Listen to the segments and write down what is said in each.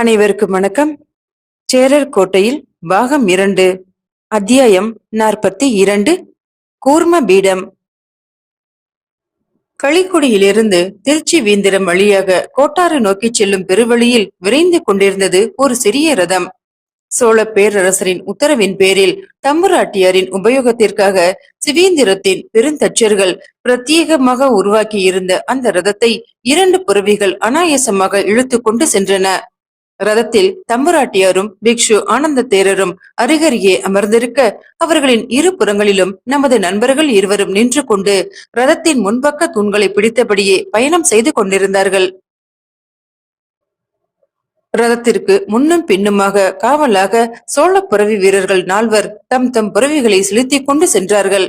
அனைவருக்கும் வணக்கம். சேரர் கோட்டையில் பாகம் இரண்டு அத்தியாயம் நாற்பத்தி இரண்டு கூர்ம பீடம். களிக்குடியிலிருந்து திருச்சி வீந்திரம் வழியாக கோட்டாறு நோக்கிச் செல்லும் பெருவழியில் விரைந்து கொண்டிருந்தது ஒரு சிறிய ரதம். சோழ பேரரசரின் உத்தரவின் பேரில் தம்புராட்டியாரின் உபயோகத்திற்காக சிவேந்திரத்தின் பெருந்தச்சர்கள் பிரத்யேகமாக உருவாக்கியிருந்த அந்த ரதத்தை இரண்டு புறவிகள் அனாயசமாக இழுத்து கொண்டு சென்றன. ரதத்தில் தம்பராட்டியாரும் பிக்ஷு ஆனந்த தேரரும் அருகருகே அமர்ந்திருக்க அவர்களின் இரு புறங்களிலும் நமது நண்பர்கள் இருவரும் நின்று கொண்டு ரதத்தின் முன்பக்க தூண்களை பிடித்தபடியே பயணம் செய்து கொண்டிருந்தார்கள். ரதத்திற்கு முன்னும் பின்னுமாக காவலாக சோழ புறவி வீரர்கள் நால்வர் தம் தம் புறவிகளை செலுத்திக் கொண்டு சென்றார்கள்.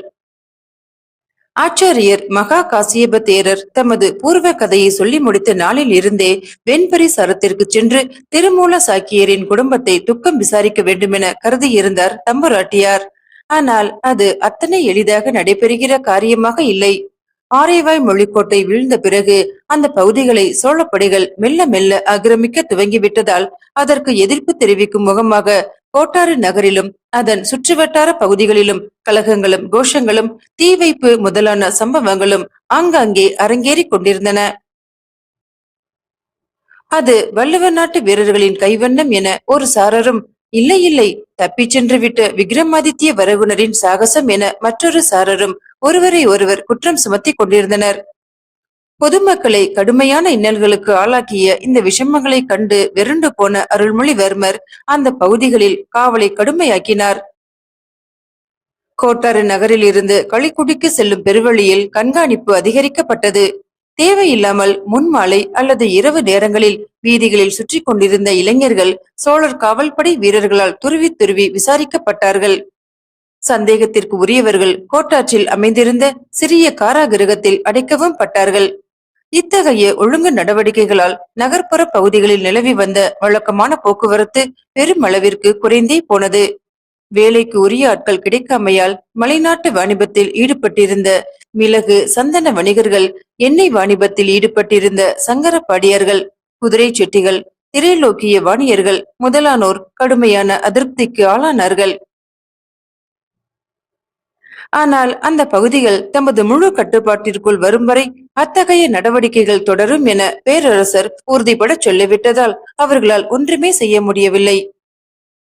ஆச்சாரியர் மகா காசியப தேரர் தமது பூர்வ கதையை சொல்லி முடித்த நாளில் இருந்தே வெண்பரி சரத்திற்கு சென்று திருமூல சாக்கியரின் குடும்பத்தை துக்கம் விசாரிக்க வேண்டுமென கருதியிருந்தார் தம்புராட்டியார். ஆனால் அது அத்தனை எளிதாக நடைபெறுகிற காரியமாக இல்லை. ஆரைவாய் மொழிக்கோட்டை வீழ்ந்த பிறகு அந்த பகுதிகளை சோழப்படைகள் மெல்ல மெல்ல ஆக்கிரமிக்க துவங்கிவிட்டதால் அதற்கு எதிர்ப்பு தெரிவிக்கும் முகமாக கோட்டாறு நகரிலும் அதன் சுற்றுவட்டார பகுதிகளிலும் கலகங்களும் கோஷங்களும் தீ வைப்பு முதலான சம்பவங்களும் ஆங்காங்கே அரங்கேறிக் கொண்டிருந்தன. அது வள்ளுவ நாட்டு வீரர்களின் கைவண்ணம் என ஒரு சாரரும் இல்லை இல்லை தப்பிச் சென்று விட்ட விக்ரமாதித்ய வரகுணரின் சாகசம் என மற்றொரு சாரரும் ஒருவரை ஒருவர் குற்றம் சுமத்தி கொண்டிருந்தனர். பொதுமக்களை கடுமையான இன்னல்களுக்கு ஆளாக்கிய இந்த விஷமங்களை கண்டு விரண்டு போன அருள்மொழிவர்மர் அந்த பகுதிகளில் காவலை கடுமையாக்கினார். கோட்டாறு நகரில் இருந்து களிக்குடிக்கு செல்லும் பெருவழியில் கண்காணிப்பு அதிகரிக்கப்பட்டது. தேவையில்லாமல் முன்மாலை அல்லது இரவு நேரங்களில் வீதிகளில் சுற்றி கொண்டிருந்த இளைஞர்கள் சோழர் காவல்படை வீரர்களால் துருவி துருவி விசாரிக்கப்பட்டார்கள். சந்தேகத்திற்கு உரியவர்கள் கோட்டாற்றில் அமைந்திருந்த சிறிய காராகிரகத்தில் அடைக்கவும் பட்டார்கள். இத்தகைய ஒழுங்கு நடவடிக்கைகளால் நகர்ப்புற பகுதிகளில் நிலவி வந்த வழக்கமான போக்குவரத்து பெருமளவிற்கு குறைந்தே போனது. வேலைக்கு உரிய ஆட்கள் கிடைக்காமையால் மலைநாட்டு வாணிபத்தில் ஈடுபட்டிருந்த மிளகு சந்தன வணிகர்கள் எண்ணெய் வாணிபத்தில் ஈடுபட்டிருந்த சங்கரப்பாடியர்கள் குதிரை செட்டிகள் திரைலோக்கிய வாணியர்கள் முதலானோர் கடுமையான அதிருப்திக்கு ஆளானார்கள். ஆனால் அந்த பகுதிகள் தமது முழு கட்டுப்பாட்டிற்குள் வரும் வரை அத்தகைய நடவடிக்கைகள் தொடரும் என பேரரசர் உறுதிபட சொல்லிவிட்டதால் அவர்களால் ஒன்றுமே செய்ய முடியவில்லை.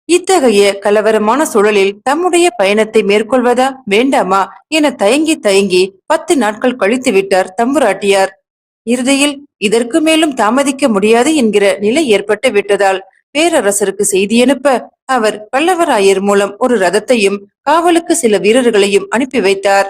இத்தகைய கலவரமான சூழலில் தம்முடைய பயணத்தை மேற்கொள்வதா வேண்டாமா என தயங்கி தயங்கி பத்து நாட்கள் கழித்து விட்டார் தம்புராட்டியார். இறுதியில் இதற்கு மேலும் தாமதிக்க முடியாது என்கிற நிலை ஏற்பட்டு விட்டதால் பேரரசருக்கு செய்தி அனுப்ப அவர் பல்லவராயர் மூலம் ஒரு ரதத்தையும் காவலுக்கு சில வீரர்களையும் அனுப்பி வைத்தார்.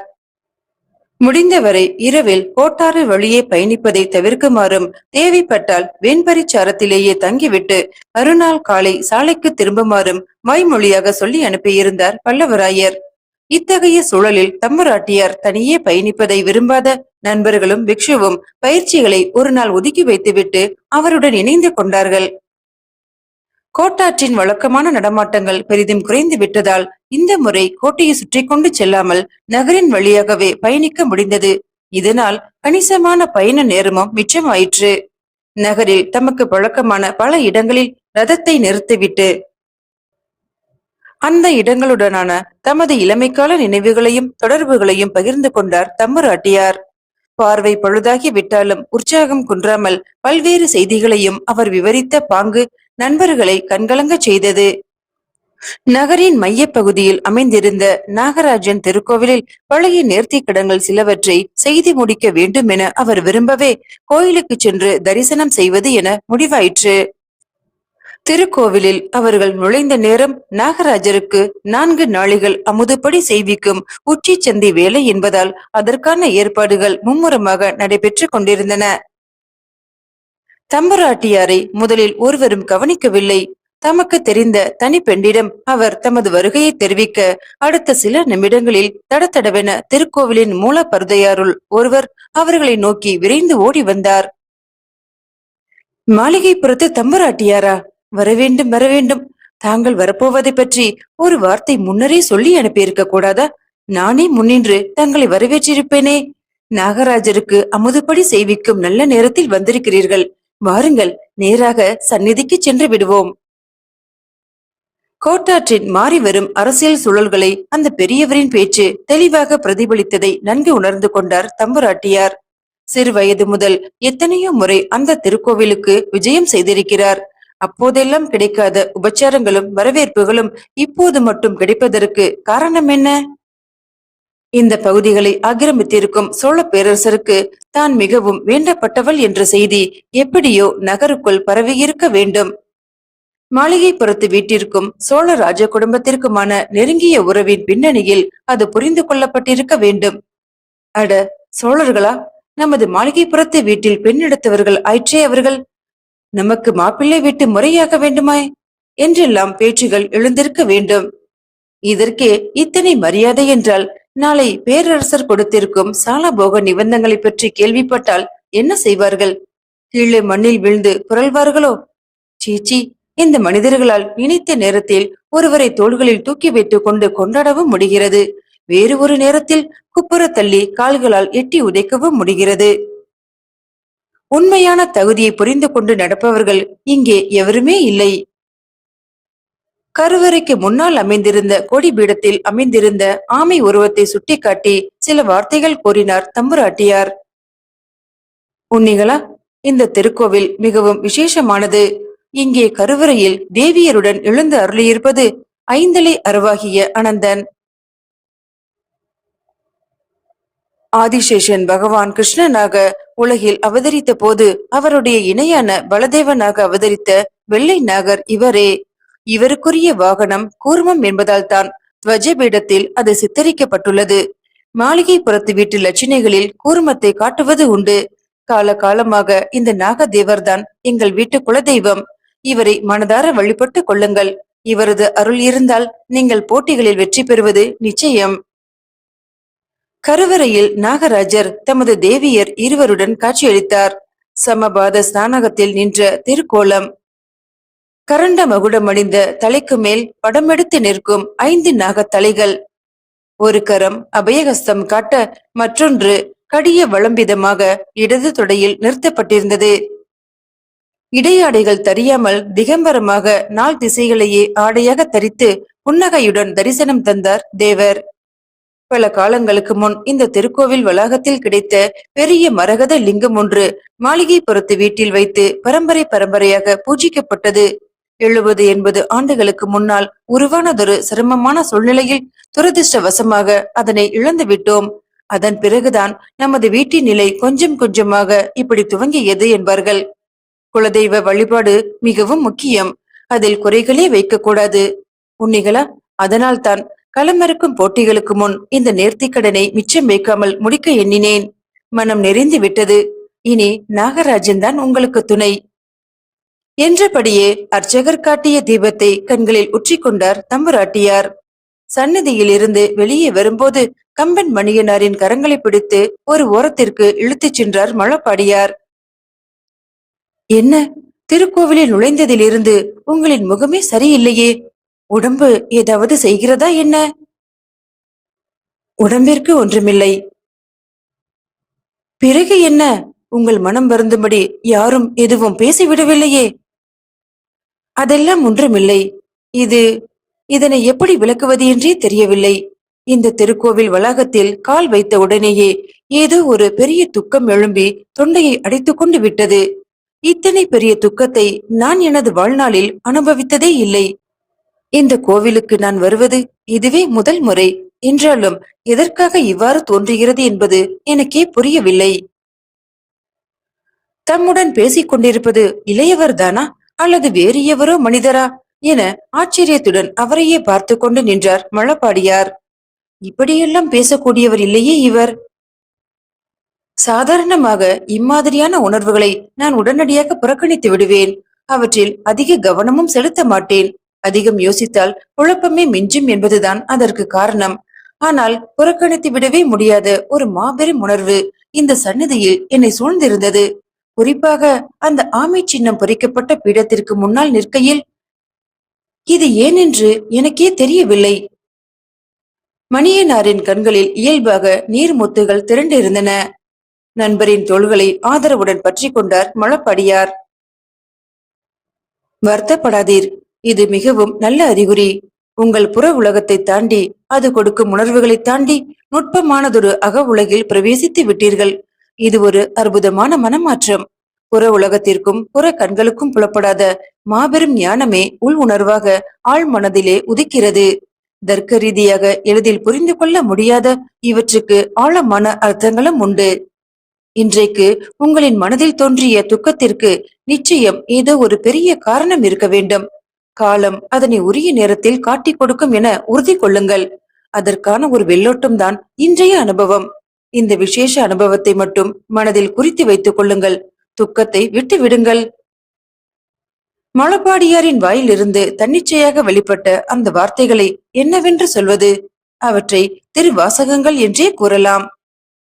முடிந்தவரை இரவில் கோட்டாறு வழியே பயணிப்பதை தவிர்க்குமாறும் தேவைப்பட்டால் வெண்பரிச்சாரத்திலேயே தங்கிவிட்டு மறுநாள் காலை சாலைக்கு திரும்புமாறும் வாய்மொழியாக சொல்லி அனுப்பியிருந்தார் பல்லவராயர் இத்தகைய சூழலில் தம்மராட்டியார் தனியே பயணிப்பதை விரும்பாத நண்பர்களும் பிக்ஷுவும் பயிற்சிகளை ஒரு நாள் ஒதுக்கி வைத்துவிட்டு அவருடன் இணைந்து கொண்டார்கள். கோட்டாற்றின் வழக்கமான நடமாட்டங்கள் பெரிதும் குறைந்து விட்டதால் இந்த முறை கோட்டையை சுற்றி கொண்டு செல்லாமல் நகரின் வழியாகவே பயணிக்க முடிந்தது. இதனால் கணிசமான பயண நேரமும் மிச்சமாயிற்று. நகரில் தமக்கு பழக்கமான பல இடங்களில் ரதத்தை நிறுத்திவிட்டு அந்த இடங்களுடனான தமது இளமைக்கால நினைவுகளையும் தொடர்புகளையும் பகிர்ந்து கொண்டார் தம்புராட்டியார். பார்வை பழுதாகி விட்டாலும் உற்சாகம் குன்றாமல் பல்வேறு செய்திகளையும் அவர் விவரித்த பாங்கு நண்பர்களை கண்கலங்க செய்தது. நகரின் மையப்பகுதியில் அமைந்திருந்த நாகராஜன் திருக்கோவிலில் பழைய நேர்த்தி கடன்கள் சிலவற்றை செய்தி முடிக்க வேண்டும் என அவர் விரும்பவே கோயிலுக்கு சென்று தரிசனம் செய்வது என முடிவாயிற்று. திருக்கோவிலில் அவர்கள் நுழைந்த நேரம் நாகராஜருக்கு நான்கு நாளிகள் அமுதுபடி செய்விக்கும் உச்சி சந்தி வேலை என்பதால் அதற்கான ஏற்பாடுகள் மும்முரமாக நடைபெற்றுக் கொண்டிருந்தன. தம்பராட்டியாரை முதலில் ஒருவரும் கவனிக்கவில்லை. தமக்கு தெரிந்த தனி பெண்டிடம் அவர் தமது வருகையை தெரிவிக்க அடுத்த சில நிமிடங்களில் தடத்தடவென திருக்கோவிலின் மூல பருதையாருள் ஒருவர் அவர்களை நோக்கி விரைந்து ஓடி வந்தார். மாளிகைப்புறத்து தம்பராட்டியாரா? வரவேண்டும் வரவேண்டும். தாங்கள் வரப்போவதை பற்றி ஒரு வார்த்தை முன்னரே சொல்லி அனுப்பியிருக்க கூடாதா? நானே முன்னின்று தங்களை வரவேற்றிருப்பேனே. நாகராஜருக்கு அமுதுபடி செய்விக்கும் நல்ல நேரத்தில் வந்திருக்கிறீர்கள். வாருங்கள் நேராக சந்நிதிக்கு சென்று விடுவோம். கோட்டாற்றின் மாறி வரும் அரசியல் சூழல்களை அந்த பெரியவரின் பேச்சு தெளிவாக பிரதிபலித்ததை நன்கு உணர்ந்து கொண்டார் தம்புராட்டியார். சிறு வயது முதல் எத்தனையோ முறை அந்த திருக்கோவிலுக்கு விஜயம் செய்திருக்கிறார். அப்போதெல்லாம் கிடைக்காத உபச்சாரங்களும் வரவேற்புகளும் இப்போது மட்டும் கிடைப்பதற்கு காரணம் என்ன? இந்த பகுதிகளை ஆக்கிரமித்திருக்கும் சோழ பேரரசருக்கு தான் மிகவும் வேண்டப்பட்டவள் என்ற செய்தி எப்படியோ நகருக்குள் பரவியிருக்க வேண்டும். மாளிகைப்புறத்து வீட்டிற்கும் சோழ ராஜ குடும்பத்திற்குமான நெருங்கிய உறவின் பின்னணியில் அது புரிந்து கொள்ளப்பட்டிருக்க வேண்டும். அட சோழர்களா? நமது மாளிகைப்புறத்து வீட்டில் பெண் எடுத்தவர்கள் ஆயிற்றே அவர்கள். நமக்கு மாப்பிள்ளை வீட்டு முறையாக வேண்டுமாய்? என்றெல்லாம் பேச்சுகள் எழுந்திருக்க வேண்டும். இதற்கே இத்தனை மரியாதை என்றால் நாளை பேரரசர் கொடுத்திருக்கும் சாலபோக நிபந்தங்களை பற்றி கேள்விப்பட்டால் என்ன செய்வார்கள்? கீழே மண்ணில் விழுந்து புரள்வார்களோ சீச்சி இந்த மனிதர்களால் நினைத்த நேரத்தில் ஒருவரை தோள்களில் தூக்கி வைத்துக் கொண்டு கொண்டாடவும் முடிகிறது. வேறு ஒரு நேரத்தில் குப்புற தள்ளி கால்களால் எட்டி உதைக்கவும் முடிகிறது. உண்மையான தகுதியை புரிந்து கொண்டு நடப்பவர்கள் இங்கே எவருமே இல்லை. கருவறைக்கு முன்னால் அமைந்திருந்த கொடி பீடத்தில் அமைந்திருந்த ஆமை உருவத்தை சுட்டிக்காட்டி சில வார்த்தைகள் கூறினார் தம்புராட்டியார். உன்னிகளா இந்த திருக்கோவில் மிகவும் விசேஷமானது. இங்கே கருவறையில் தேவியருடன் எழுந்து அருளியிருப்பது ஐந்தலை அருவாகிய அனந்தன். ஆதிசேஷன் பகவான் கிருஷ்ணனாக உலகில் அவதரித்த போது அவருடைய இணையான பலதேவனாக அவதரித்த வெள்ளை நாகர் இவரே. இவருக்குரிய வாகனம் கூர்மம் என்பதால் தான் துவஜபீடத்தில் அது சித்தரிக்கப்பட்டுள்ளது. மாளிகை புறத்து வீட்டு லட்சணைகளில் கூர்மத்தை காட்டுவது உண்டு. கால காலமாக இந்த நாகதேவர்தான் எங்கள் வீட்டு குலதெய்வம். இவரை மனதார வழிபட்டு கொள்ளுங்கள். இவரது அருள் இருந்தால் நீங்கள் போட்டிகளில் வெற்றி பெறுவது நிச்சயம். கருவறையில் நாகராஜர் தமது தேவியர் இருவருடன் காட்சியளித்தார். சமபாத ஸ்நானகத்தில் நின்ற திருக்கோலம். கரண்ட மகுடம் அணிந்த தலைக்கு மேல் படமெடுத்து நிற்கும் ஐந்து நாகத் தலைகள். ஒரு கரம் அபயகஸ்தம் காட்ட மற்றொன்று கடிய வளம்பிதமாக இடது தொடையில் நிறுத்தப்பட்டிருந்தது. இடையாடைகள் தரியாமல் திகம்பரமாக நாள் திசைகளையே ஆடையாக தரித்து புன்னகையுடன் தரிசனம் தந்தார் தேவர். பல காலங்களுக்கு முன் இந்த திருக்கோவில் வளாகத்தில் கிடைத்த பெரிய மரகத லிங்கம் ஒன்று மாளிகை புறத்து வீட்டில் வைத்து பரம்பரை பரம்பரையாக பூஜிக்கப்பட்டது. எழுபது எண்பது ஆண்டுகளுக்கு முன்னால் உருவானதொரு சிரமமான சூழ்நிலையில் துரதிருஷ்டவசமாக அதனை இழந்து விட்டோம். அதன் பிறகுதான் நமது வீட்டின் நிலை கொஞ்சம் கொஞ்சமாக இப்படி துவங்கியது என்பார்கள். குலதெய்வ வழிபாடு மிகவும் முக்கியம். அதில் குறைகளே வைக்கக்கூடாது. உன்னிகளா? அதனால்தான் களமிறக்கும் போட்டிகளுக்கு முன் இந்த நேர்த்திக்கடனை மிச்சம் வைக்காமல் முடிக்க எண்ணினேன். மனம் நெறிந்து விட்டது. இனி நாகராஜன் தான் உங்களுக்கு துணை. என்றபடியே அர்ச்சகர் காட்டிய தீபத்தை கண்களில் உற்றிக் கொண்டார் தம்புராட்டியார். சன்னதியில் இருந்து வெளியே வரும்போது கம்பன் மணியனாரின் கரங்களை பிடித்து ஒரு ஓரத்திற்கு இழுத்துச் சென்றார் மழப்பாடியார். என்ன? திருக்கோவிலில் நுழைந்ததிலிருந்து உங்களின் முகமே சரியில்லையே. உடம்பு ஏதாவது செய்கிறதா என்ன? உடம்பிற்கு ஒன்றுமில்லை. பிறகு என்ன? உங்கள் மனம் வருந்தும்படி யாரும் எதுவும் பேசிவிடவில்லையே. அதெல்லாம் ஒன்றுமில்லை. இது இதனை எப்படி விளக்குவது என்றே தெரியவில்லை. இந்த திருக்கோவில் வளாகத்தில் கால் வைத்த உடனேயே ஏதோ ஒரு பெரிய துக்கம் எழும்பி தொண்டையை அடைத்துக் கொண்டு விட்டது. இத்தனை பெரிய துக்கத்தை நான் எனது வாழ்நாளில் அனுபவித்ததே இல்லை. இந்த கோவிலுக்கு நான் வருவது இதுவே முதல் முறை. என்றாலும் எதற்காக இவ்வாறு தோன்றுகிறது என்பது எனக்கே புரியவில்லை. தம்முடன் பேசிக் கொண்டிருப்பது இளையவர்தானா? அல்லது வேறு எவரோ மனிதரா? என ஆச்சரியத்துடன் அவரையே பார்த்து கொண்டு நின்றார் மழப்பாடியார். இப்படியெல்லாம் பேசக்கூடியவர் இல்லையே இவர். சாதாரணமாக இம்மாதிரியான உணர்வுகளை நான் உடனடியாக புறக்கணித்து விடுவேன். அவற்றில் அதிக கவனமும் செலுத்த மாட்டேன். அதிகம் யோசித்தால் குழப்பமே மிஞ்சும் என்பதுதான் அதற்கு காரணம். ஆனால் புறக்கணித்து விடவே முடியாத ஒரு மாபெரும் உணர்வு இந்த சன்னதியில் என்னை சூழ்ந்திருந்தது. குறிப்பாக அந்த ஆமை சின்னம் பொறிக்கப்பட்ட பீடத்திற்கு முன்னால் நிற்கையில் இது ஏனென்று எனக்கே தெரியவில்லை. மணியனாரின் கண்களில் இயல்பாக நீர் முத்துகள் திரண்டிருந்தன. நண்பரின் தோள்களை ஆதரவுடன் பற்றி கொண்டார் மழப்படியார் வருத்தப்படாதீர். இது மிகவும் நல்ல அறிகுறி. உங்கள் புற உலகத்தை தாண்டி அது கொடுக்கும் உணர்வுகளை தாண்டி நுட்பமானதொரு அக உலகில் பிரவேசித்து விட்டீர்கள். இது ஒரு அற்புதமான மனமாற்றம். புற உலகத்திற்கும் புற கண்களுக்கும் புலப்படாத மாபெரும் ஞானமே உள் உணர்வாக ஆழ் மனதிலே உதிக்கிறது. தர்க்க ரீதியாக எளிதில் புரிந்து கொள்ள முடியாத இவற்றுக்கு ஆழமான அர்த்தங்களும் உண்டு. இன்றைக்கு உங்களின் மனதில் தோன்றிய துக்கத்திற்கு நிச்சயம் ஏதோ ஒரு பெரிய காரணம் இருக்க வேண்டும். காலம் அதனை உரிய நேரத்தில் காட்டிக் கொடுக்கும் என உறுதி கொள்ளுங்கள். அதற்கான ஒரு வெள்ளோட்டம் தான் இன்றைய அனுபவம். இந்த விசேஷ அனுபவத்தை மட்டும் மனதில் குறித்து வைத்துக் கொள்ளுங்கள். துக்கத்தை விட்டு விடுங்கள். மலப்பாடியாரின் வாயிலிருந்து தன்னிச்சையாக வெளிப்பட்ட அந்த வார்த்தைகளை என்னவென்று சொல்வது? அவற்றை திருவாசகங்கள் என்றே கூறலாம்.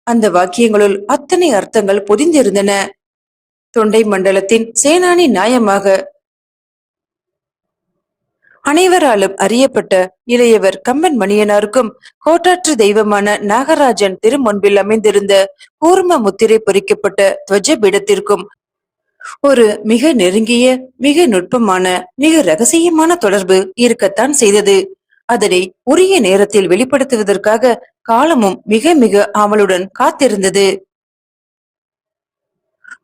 அந்த வாக்கியங்களுள் அத்தனை அர்த்தங்கள் பொதிந்திருந்தன. தொண்டை மண்டலத்தின் சேனானி நியாயமாக அனைவராலும் அறியப்பட்ட இளையவர் கம்பன் மணியனாருக்கும் கோட்டாற்று தெய்வமான நாகராஜன் திருமுன்பில் அமைந்திருந்த கூர்ம முத்திரை பொறிக்கப்பட்ட துவஜ பீடத்திற்கும் ஒரு மிக நெருங்கிய மிக நுட்பமான மிக ரகசியமான தொடர்பு இருக்கத்தான் செய்தது. அதனை உரிய நேரத்தில் வெளிப்படுத்துவதற்காக காலமும் மிக மிக ஆவலுடன் காத்திருந்தது.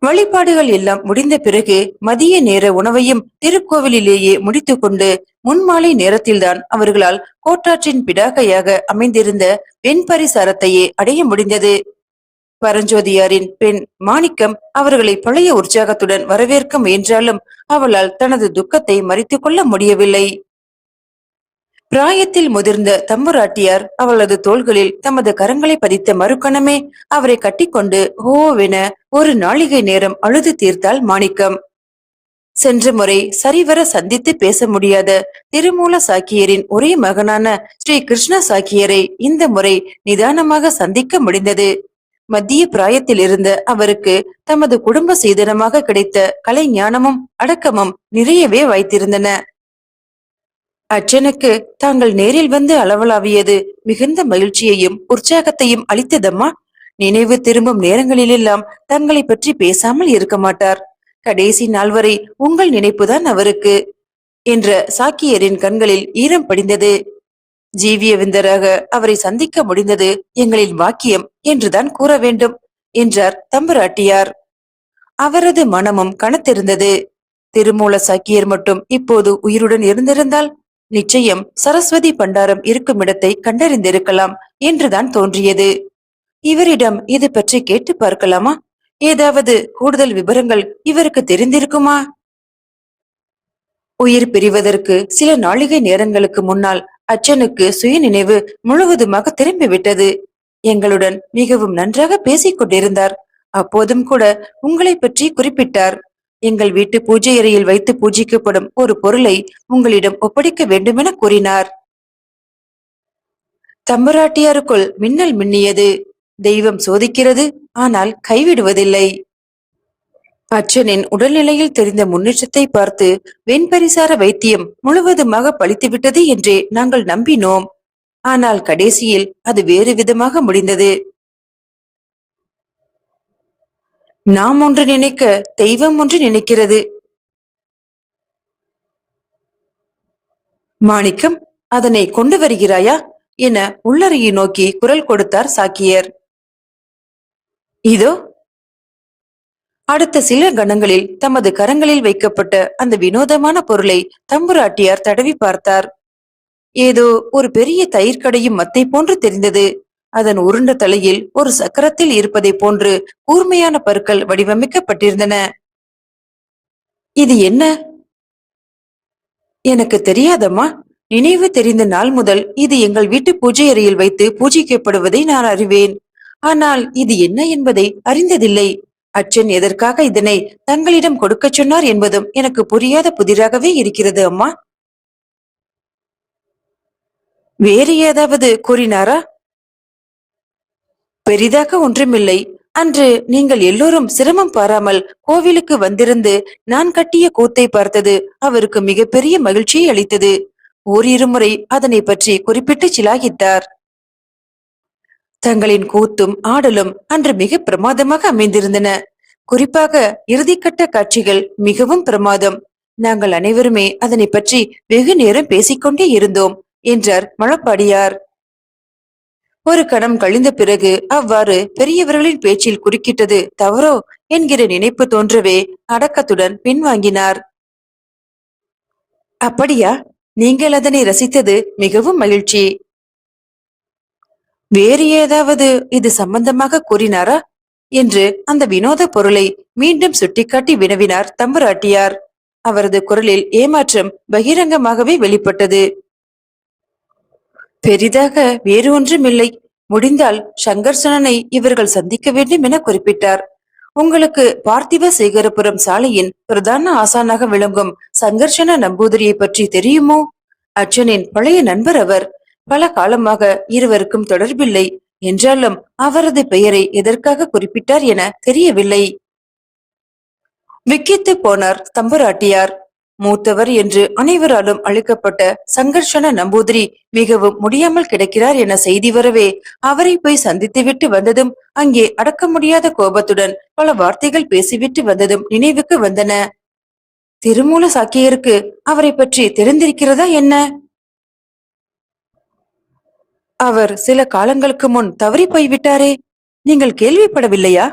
வழிபாடுகள் எல்லாம் முடிந்த பிறகு மதிய நேர உணவையும் திருக்கோவிலிலேயே முடித்துக்கொண்டு முன்மாலை நேரத்தில்தான் அவர்களால் கோட்டாற்றின் பிடாகையாக அமைந்திருந்த வெண்பரிசாரத்தையே அடைய முடிந்தது. பரஞ்சோதியாரின் பெண் மாணிக்கம் அவர்களை பழைய உற்சாகத்துடன் வரவேற்க முயன்றாலும் அவளால் தனது துக்கத்தை மறைத்துக் கொள்ள முடியவில்லை. பிராயத்தில் முதிர்ந்த தம்புராட்டியார் அவளது தோள்களில் தமது கரங்களை பதித்த மறுக்கணமே அவரை கட்டிக்கொண்டு ஹோவென ஒரு நாளிகை நேரம் அழுது தீர்த்தாள் மாணிக்கம். சென்ற முறை சரிவர சந்தித்து பேச முடியாத திருமூல சாக்கியரின் ஒரே மகனான ஸ்ரீ கிருஷ்ண சாக்கியரை இந்த முறை நிதானமாக சந்திக்க முடிந்தது. மத்திய பிராயத்தில் இருந்த அவருக்கு தமது குடும்ப சீதனமாக கிடைத்த கலை ஞானமும் அடக்கமும் நிறையவே வைத்திருந்தன அச்சனுக்கு தாங்கள் நேரில் வந்து அளவலாவியது மிகுந்த மகிழ்ச்சியையும் உற்சாகத்தையும் அளித்ததம்மா. நினைவு திரும்பும் நேரங்களிலெல்லாம் தங்களை பற்றி பேசாமல் இருக்க மாட்டார். கடைசி நாள் வரை உங்கள் நினைப்புதான் அவருக்கு என்ற சாக்கியரின் கண்களில் ஈரம் படிந்தது. ஜீவியவிந்தராக அவரை சந்திக்க முடிந்தது எங்களின் வாக்கியம் என்றுதான் கூற வேண்டும் என்றார் தம்பராட்டியார். அவரது மனமும் கனத்திருந்தது. திருமூல சாக்கியர் மட்டும் இப்போது உயிருடன் இருந்திருந்தால் நிச்சயம் சரஸ்வதி பண்டாரம் இருக்கும் இடத்தை கண்டறிந்திருக்கலாம் என்றுதான் தோன்றியது. இவரிடம் இது பற்றி கேட்டு பார்க்கலாமா? ஏதாவது கூடுதல் விவரங்கள் இவருக்கு தெரிந்திருக்குமா? உயிர் பிரிவதற்கு சில நாளிகை நேரங்களுக்கு முன்னால் அச்சனுக்கு சுய நினைவு முழுவதுமாக திரும்பிவிட்டது. எங்களுடன் மிகவும் நன்றாக பேசிக் கொண்டிருந்தார். அப்போதும் கூட உங்களை பற்றி குறிப்பிட்டார். எங்கள் வீட்டு பூஜை அறையில் வைத்து பூஜிக்கப்படும் ஒரு பொருளை உங்களிடம் ஒப்படைக்க வேண்டுமென கூறினார். தம்பராட்டியாருக்குள் மின்னல் மின்னியது. தெய்வம் சோதிக்கிறது ஆனால் கைவிடுவதில்லை. அச்சனின் உடல்நிலையில் தெரிந்த முன்னேற்றத்தை பார்த்து வெண்பரிசார வைத்தியம் முழுவதுமாக பழித்துவிட்டது என்றே நாங்கள் நம்பினோம். ஆனால் கடைசியில் அது வேறு விதமாக முடிந்தது. நாம் ஒன்று நினைக்க தெய்வம் ஒன்று நினைக்கிறது. மாணிக்கம் அதனை கொண்டு வருகிறாயா? என உள்ளறையை நோக்கி குரல் கொடுத்தார் சாக்கியர். இதோ அடுத்த சில கணங்களில் தமது கரங்களில் வைக்கப்பட்ட அந்த வினோதமான பொருளை தம்புராட்டியார் தடவி பார்த்தார். ஏதோ ஒரு பெரிய தயிர் கடையும் மத்தை போன்று தெரிந்தது. அதன் உருண்ட தலையில் ஒரு சக்கரத்தில் இருப்பதை போன்று கூர்மையான பற்கள் வடிவமைக்கப்பட்டிருந்தன. இது என்ன? எனக்கு தெரியாதம்மா. நினைவு தெரிந்த நாள் முதல் இது எங்கள் வீட்டு பூஜை அறையில் வைத்து பூஜிக்கப்படுவதை நான் அறிவேன். ஆனால் இது என்ன என்பதை அறிந்ததில்லை. அச்சன் எதற்காக இதனை தங்களிடம் கொடுக்கச் சொன்னார் என்பதும் எனக்கு புரியாத புதிராகவே இருக்கிறது அம்மா. வேறு ஏதாவது கூறினாரா? பெரிதாக ஒன்றுமில்லை. அன்று நீங்கள் எல்லோரும் சிரமம் பாராமல் கோவிலுக்கு வந்திருந்து நான் கட்டிய கூத்தை பார்த்தது அவருக்கு மிகப்பெரிய மகிழ்ச்சியை அளித்தது. ஓரிரு முறை அதனை பற்றி குறிப்பிட்டு சிலாகித்தார். தங்களின் கூத்தும் ஆடலும் அன்று மிக பிரமாதமாக அமைந்திருந்தன. குறிப்பாக இறுதிக்கட்ட காட்சிகள் மிகவும் பிரமாதம். நாங்கள் அனைவருமே அதனை பற்றி வெகு நேரம் பேசிக்கொண்டே இருந்தோம் என்றார் மழப்பாடியார். ஒரு கணம் கழிந்த பிறகு அவ்வாறு பெரியவர்களின் பேச்சில் குறுக்கிட்டது தவறோ? என்கிற நினைப்பு தோன்றவே அடக்கத்துடன் பின்வாங்கினார். அப்படியா? நீங்கள் அதனை ரசித்தது மிகவும் மகிழ்ச்சி. வேறு ஏதாவது இது சம்பந்தமாக கூறினாரா? என்று அந்த வினோத பொருளை மீண்டும் சுட்டிக்காட்டி வினவினார் தம்புராட்டியார். அவரது குரலில் ஏமாற்றம் பகிரங்கமாகவே வெளிப்பட்டது. பெரிதாக வேறு ஒன்றுமில்லை. முடிந்தால் சங்கர்சனனை இவர்கள் சந்திக்க வேண்டும் என குறிப்பிட்டார். உங்களுக்கு பார்த்திவ சேகரபுரம் சாலையின் பிரதான ஆசானாக விளங்கும் சங்கர்ஷன நம்பூதிரியை பற்றி தெரியுமோ? அர்ஜுனின் பழைய நண்பர் அவர் பல காலமாக இருவருக்கும் தொடர்பில்லை. என்றாலும் அவரது பெயரை எதற்காக குறிப்பிட்டார் என தெரியவில்லை. விக்கித்து போனார் தம்புராட்டியார். மூத்தவர் என்று அனைவராலும் அழைக்கப்பட்ட சங்கர்ஷன நம்பூதிரி மிகவும் முடியாமல் கிடக்கிறார் என செய்தி வரவே அவரை போய் சந்தித்துவிட்டு வந்ததும் அங்கே அடக்க முடியாத கோபத்துடன் பல வார்த்தைகள் பேசிவிட்டு வந்ததும் நினைவுக்கு வந்தன. திருமூல சாக்கியருக்கு அவரை பற்றி தெரிந்திருக்கிறதா என்ன? அவர் சில காலங்களுக்கு முன் தவறி போய்விட்டாரே. நீங்கள் கேள்விப்படவில்லையா?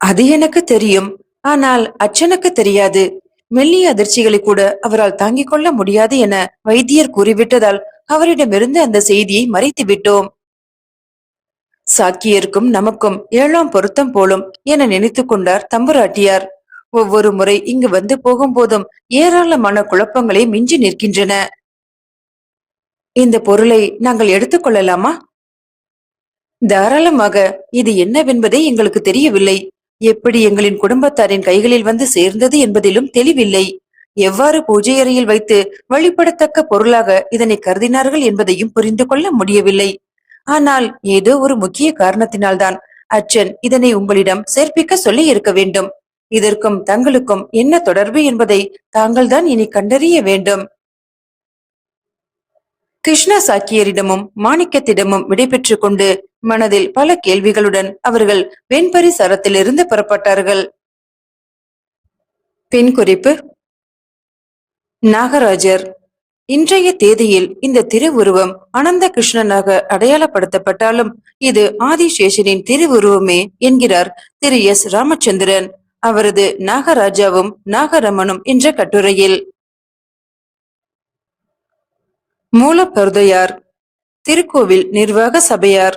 அது எனக்கு தெரியும். ஆனால் அச்சனுக்கு தெரியாது. மெல்லிய அதிர்ச்சிகளை கூட அவரால் தாங்கிக் கொள்ள முடியாது என வைத்தியர் கூறிவிட்டதால் அவரிடமிருந்து அந்த செய்தியை மறைத்து விட்டோம். சாக்கியருக்கும் நமக்கும் ஏழாம் பொருத்தம் போலும் என நினைத்து கொண்டார் தம்புராட்டியார். ஒவ்வொரு முறை இங்கு வந்து போகும்போதும் ஏராளமான குழப்பங்களை மிஞ்சி நிற்கின்றன. இந்த பொருளை நாங்கள் எடுத்துக்கொள்ளலாமா தாராளமாக இது என்னவென்பதே எங்களுக்கு தெரியவில்லை. எப்படி எங்களின் குடும்பத்தாரின் கைகளில் வந்து சேர்ந்தது என்பதிலும் தெளிவில்லை. எவ்வாறு பூஜை அறையில் வைத்து வழிபடத்தக்க பொருளாக இதனை கருதினார்கள் என்பதையும் புரிந்து கொள்ள முடியவில்லை. ஆனால் ஏதோ ஒரு முக்கிய காரணத்தினால்தான் அச்சன் இதனை உங்களிடம் சேர்ப்பிக்க சொல்லி இருக்க வேண்டும். இதற்கும் தங்களுக்கும் என்ன தொடர்பு என்பதை தாங்கள்தான் இனி கண்டறிய வேண்டும். கிருஷ்ண சாக்கியரிடமும் மாணிக்கத்திடமும் விடைபெற்றுக் கொண்டு மனதில் பல கேள்விகளுடன் அவர்கள் வெண்பரி சரத்திலிருந்து புறப்பட்டார்கள். பின் குறிப்பு நாகராஜர் இன்றைய தேதியில் இந்த திருவுருவம் அனந்த கிருஷ்ணனாக அடையாளப்படுத்தப்பட்டாலும் இது ஆதிசேஷனின் திருவுருவமே என்கிறார் திரு. எஸ். ராமச்சந்திரன் அவரது நாகராஜாவும் நாகரமனும் என்ற கட்டுரையில். மூலப்பருதையார் திருக்கோவில் நிர்வாக சபையார்